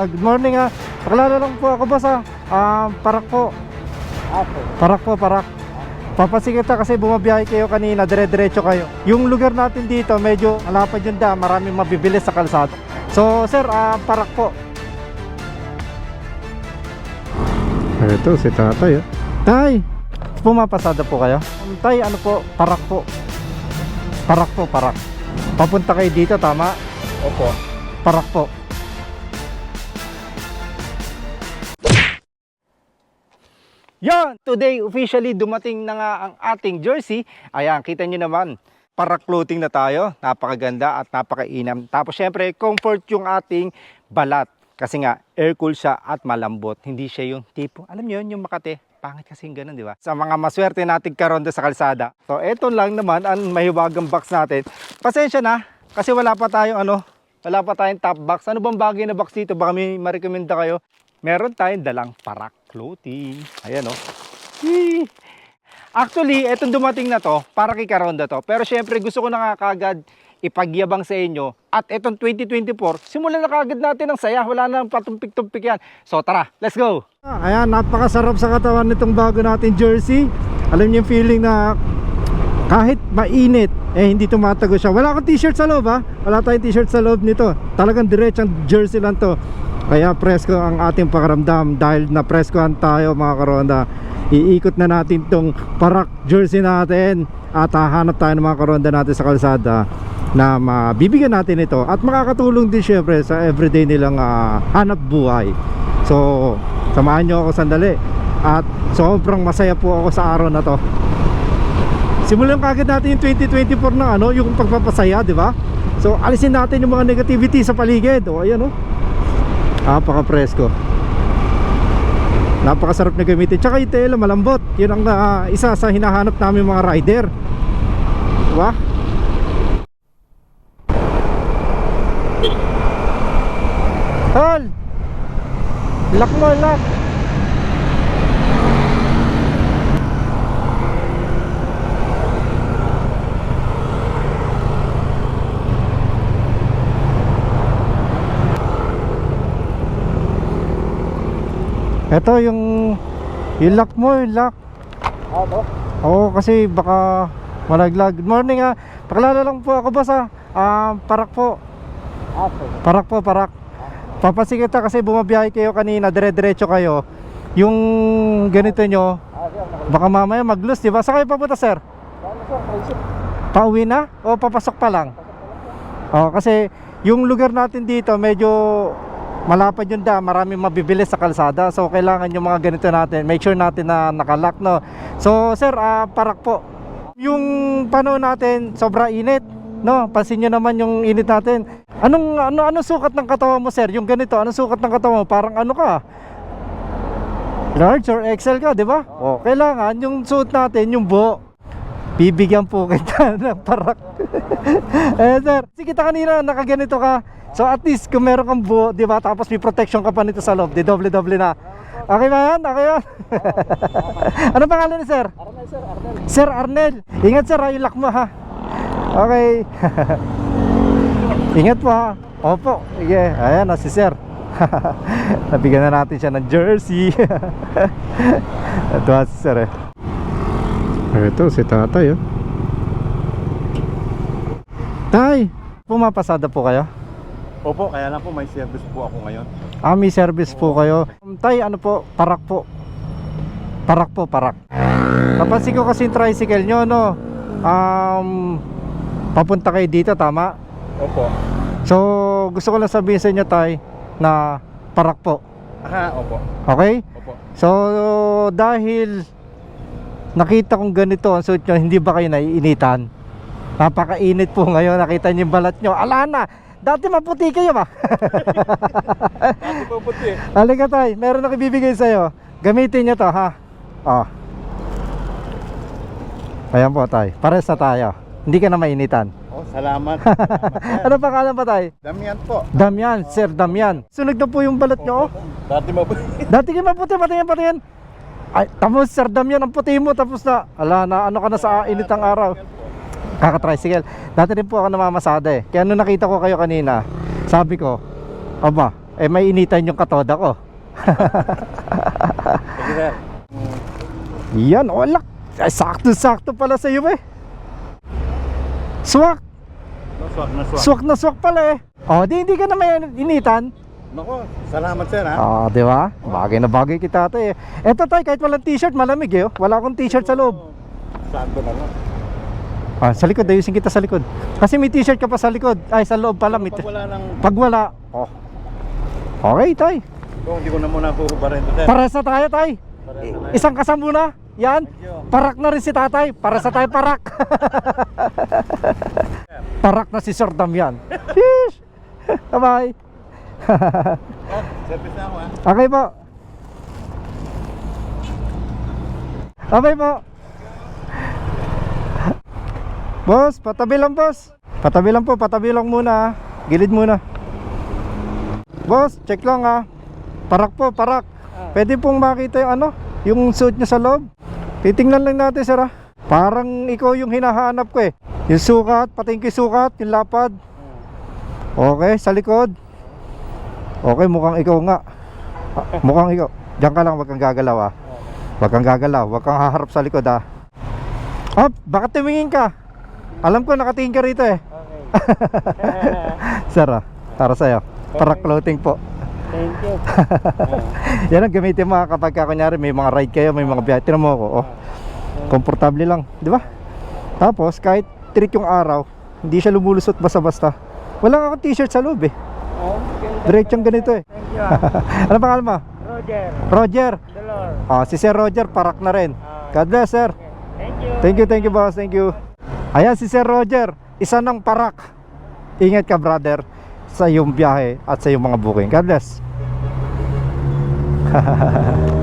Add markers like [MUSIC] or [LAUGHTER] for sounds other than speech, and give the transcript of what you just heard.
Good morning ah. Pakilala lang po ako boss ah. Ah, parak po. Apo. Parak po, parak. Papasigit ka kasi bumabiyahe kayo kanina, dire-diretso kayo. Yung lugar natin dito, medyo malapad yung dam, maraming mabibilis sa kalsada. So, sir, ah, parak po. Ito, si tatay. Oh. Tay, pumapasada po kayo? Um, Tay, ano po, parak po. Parak po, parak. Papunta kayo dito, tama? Opo. Parak po. Yan! Today, officially dumating na nga ang ating jersey. Ayan, kita nyo naman. Para clothing na tayo. Napakaganda at napakainam. Tapos syempre, comfort yung ating balat. Kasi nga, air cool siya at malambot. Hindi siya yung tipo. Alam nyo yun, yung makate. Pangit kasi yung ganun, di ba? Sa mga maswerte nating karonda sa kalsada. So, eto lang naman ang mahiwagang box natin. Pasensya na, kasi wala pa tayong ano, wala pa tayong top box. Ano bang bagay na box dito? Baka may marekomenda kayo. Meron tayong dalang parak clothing. Ayan o. Oh. Actually, etong dumating na to, para kay Karonda to. Pero syempre, gusto ko na nga kagad ipagyabang sa inyo. At etong 2024, simulan na kagad natin ang saya. Wala nang patumpik-tumpik yan. So tara, let's go! Ayan, napakasarap sa katawan nitong bago natin jersey. Alam niyo yung feeling na kahit mainit, eh hindi tumatago siya. Wala akong t-shirt sa loob ha. Wala tayong t-shirt sa loob nito. Talagang diretsang jersey lang to. Kaya presko ang ating pakaramdam dahil na preskohan tayo mga karonda. Iikot na natin tong parak jersey natin at hahanap tayo ng mga karonda natin sa kalsada na mabibigyan natin ito at makakatulong din syempre sa everyday nilang ah, hanap buhay. So, samahan nyo ako sandali at sobrang masaya po ako sa araw na to. Simulan kagad natin yung 2024 na ano, yung pagpapasaya, di ba? So, alisin natin yung mga negativity sa paligid. O, ayan, oh. Napaka presko. Napakasarap na gamitin. Tsaka yung tela malambot. Yun ang ah, isa sa hinahanap namin mga rider. Diba? Tol! Lock mo, lock! Ito yung yung lock mo, yung lock. Apo. Oo, kasi baka malaglag. Good morning ah. Pakilala lang po ako boss ah. Ah, parak po. Parak po, parak. Papasigit ka kasi bumabiyahe kayo kanina, dire-diretso kayo. Yung ganito nyo, baka mamaya mag-loose, di ba? Saan kayo papunta, sir? Pauwi na? O papasok pa lang? Oo, kasi yung lugar natin dito, medyo malapad yung dam, maraming mabibilis sa kalsada. So, kailangan yung mga ganito natin, make sure natin na nakalock, no? So, sir, ah, parak po. Yung panahon natin, sobra init, no? Pansin nyo naman yung init natin. Anong, ano, anong sukat ng katawan mo, sir? Yung ganito, anong sukat ng katawan mo? Parang ano ka? Large or XL ka, di ba? O, kailangan yung suot natin, yung buo. Bibigyan po kita [LAUGHS] ng parak. [LAUGHS] eh, sir, kasi kita kanina nakaganito ka. So at least kung meron kang buo, di ba? Tapos may protection ka pa nito sa loob, di doble-doble na. Okay ba yan? Okay yan? [LAUGHS] ano pangalan ni sir? Arnel, sir. Arnel. Sir Arnel. Ingat sir, ha, lock mo ha. Okay. [LAUGHS] Ingat po ha. Opo. Sige. Ayan na si sir. [LAUGHS] Nabigyan na natin siya ng jersey. [LAUGHS] Ito si sir eh. Ito si tatay oh. Tay, pumapasada po kayo? Opo, kaya lang po may service po ako ngayon. Ah, may service po kayo. Tay, ano po? Parak po. Parak po, parak. Napansin ko kasi yung tricycle nyo, no? Um, papunta kayo dito, tama? Opo. So, gusto ko lang sabihin sa inyo, Tay, na parak po. Aha, opo. Okay? Opo. So, dahil nakita kong ganito ang suit nyo, hindi ba kayo naiinitan? Napakainit po ngayon, nakita niyo yung balat nyo. Ala na! Dati maputi kayo ba? [LAUGHS] Dati po puti. Halika tay, meron ako ibibigay sa'yo. Gamitin nyo to ha. Oh. Ayan po tay, pares na tayo. Hindi ka na mainitan. Oh, salamat. salamat. [LAUGHS] Ano pangalan pa tay? Damian po. Damian, Sir Damian. Sunog na po yung balat nyo. oh. Dati mo po. [LAUGHS] Dati kayo maputi, patingin, patingin. Ay, tapos Sir Damian, ang puti mo, tapos na, ala na, ano ka na sa init ang araw. Kaka-tricycle. Dati rin po ako namamasada eh. Kaya nung nakita ko kayo kanina, sabi ko, aba, eh may initan yung katoda ko. [LAUGHS] Yan, wala. Ay, sakto-sakto pala sa iyo eh. Swak, No, swak na swak. swak na swak pala eh. Oh, di hindi ka na may initan. Nako, salamat sir ha. Ah, di ba? Bagay na bagay kita ate eh. Eto tay, kahit walang t-shirt, malamig eh. oh. Wala akong t-shirt sa loob. Sakto na lang. Ah, sa likod, ayusin kita sa likod. Kasi may t-shirt ka pa sa likod. Ay, sa loob pala. May Pag wala nang... Pag wala, oh. Okay, tay. Kung hindi ko na muna puhubarin to sir. Para sa tayo, tay. Para sa lahat. Isang kasam muna. Yan. Parak na rin si tatay. Para sa tayo, parak. [LAUGHS] parak na si Sir Damian. [LAUGHS] Sheesh. Bye-bye. Oh, service na ako ha. Okay po. Okay po. Boss, patabi lang boss. Patabi lang po, patabi lang muna. ah. Gilid muna. Boss, check lang ha. Parak po, parak. Pwede pong makita yung ano, yung suit niya sa loob. Titingnan lang natin sir ah. Parang ikaw yung hinahanap ko eh. Yung sukat, pati yung sukat, yung lapad. Okay, sa likod. Okay, mukhang ikaw nga. Ah, [LAUGHS] mukhang ikaw. Diyan ka lang, wag kang gagalaw ah. Wag kang gagalaw, wag kang haharap sa likod ah. Ah, baka tumingin ka. Alam ko nakatingin ka rito eh. [LAUGHS] Sir ah, para sa'yo. Para clothing po. Thank you. [LAUGHS] Yan ang gamitin mo ah, kapag ka, kunyari may mga ride kayo, may mga biyahe. Tinan mo ako, oh. Komportable lang, di ba? Tapos kahit trick yung araw, hindi siya lumulusot basta-basta. Wala akong t-shirt sa loob eh. Diretsong ganito eh. Thank you ah. [LAUGHS] ano pangalan mo? Roger. Roger. Dolor. Ah, si Sir Roger, parak na rin. God bless, sir. Thank you. Thank you, thank you, boss. Thank you. Ayan, si Sir Roger. Isa ng parak. Ingat ka, brother, sa iyong biyahe at sa iyong mga booking. God bless. [LAUGHS]